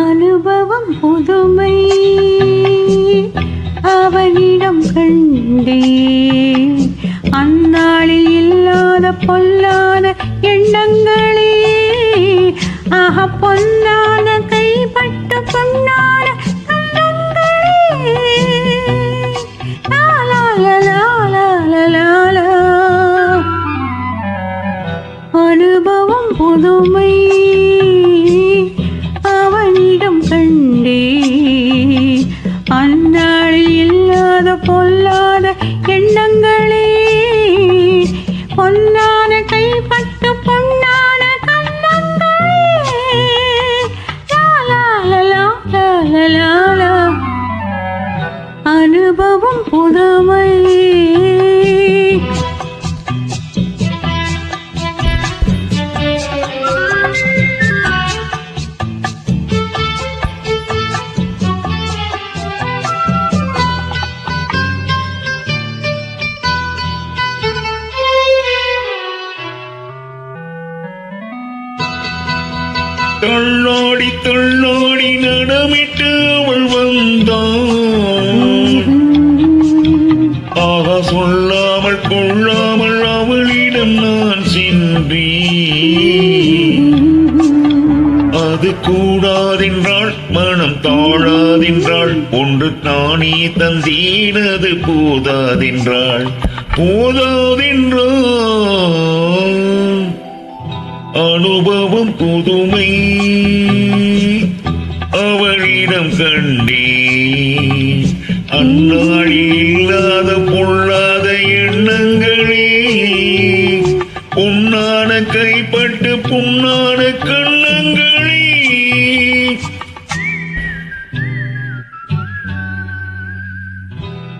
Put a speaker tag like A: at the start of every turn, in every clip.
A: அனுபவம் புதுமை அவனிடம் கண்டே அந்நாளில் பொன்னான கைப்பட்டு பொன்னா அனுபவம் புதுமை
B: தள்ளாடி தள்ளாடி நடமிட்டு அவள் வந்தான். கூடாதென்றாள் மனம் தாழாதின்றாள். ஒன்று தானே தந்தீனது போதாதென்றாள். போதாதென்றாள். அனுபவம் புதுமை அவளிடம் கண்டே அந்நாளில் இல்லாத பொல்லாத எண்ணங்களே பொன்னான கைப்பட்டு
A: புன்னா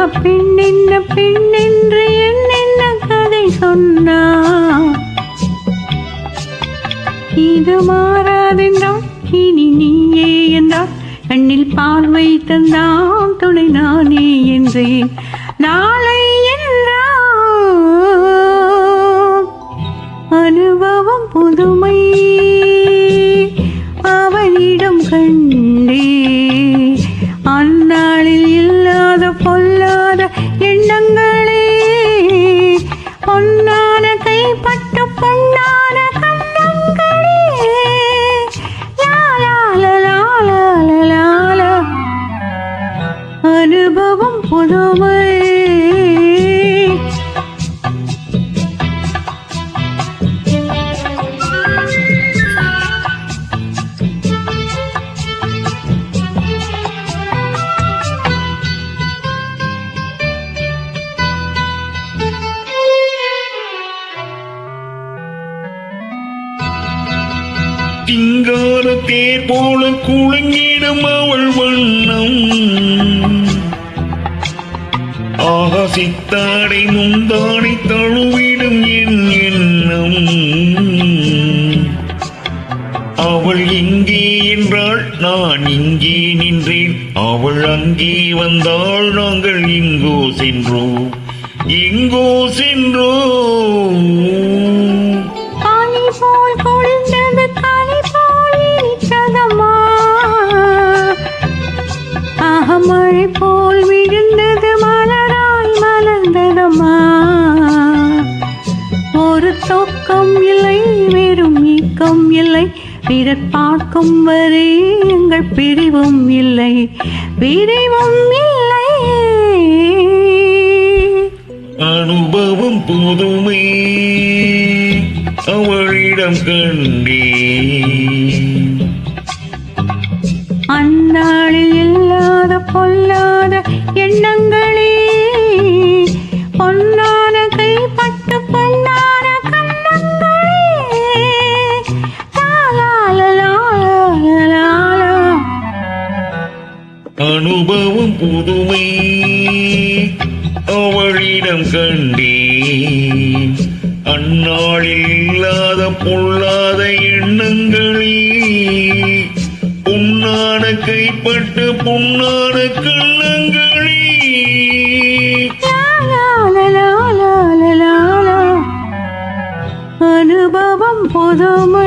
A: ஆக பெண்ணென்ன பெண்ணென்று என்னென்ன கதை சொன்னா? இது மாறாதென்றால் இனி நீயே என்றால் கண்ணில் பார்வை தந்தான் துணை நானே என்றேன்.
B: திங்கால தேர் போல குலுங்கிடும் அவள் வண்ணம். ஆகாசித்தாடை முந்தாடை தழுவிடும் என் எண்ணம். அவள் இங்கே என்றாள் நான் இங்கே நின்றேன். அவள் அங்கே வந்தாள் நாங்கள் இங்கோ சென்றோம். எங்கோ சென்றோம்.
A: நோக்கம் இல்லை வெறும் நீக்கம் இல்லை. பிறர் பார்க்கும் வரை எங்கள் பிரிவும் இல்லை. பிரிவும் இல்லை.
B: அனுபவம் புதுமை. அவளிடம்
A: கண்டே.
B: அனுபவம் புதுமை. அவளிடம் கண்டேன். அந்நாளில் இல்லாத பொல்லாத எண்ணங்களே. பொன்னான கைப்பட்டு பொன்னான கண்ணங்களே.
A: அனுபவம் புதுமை.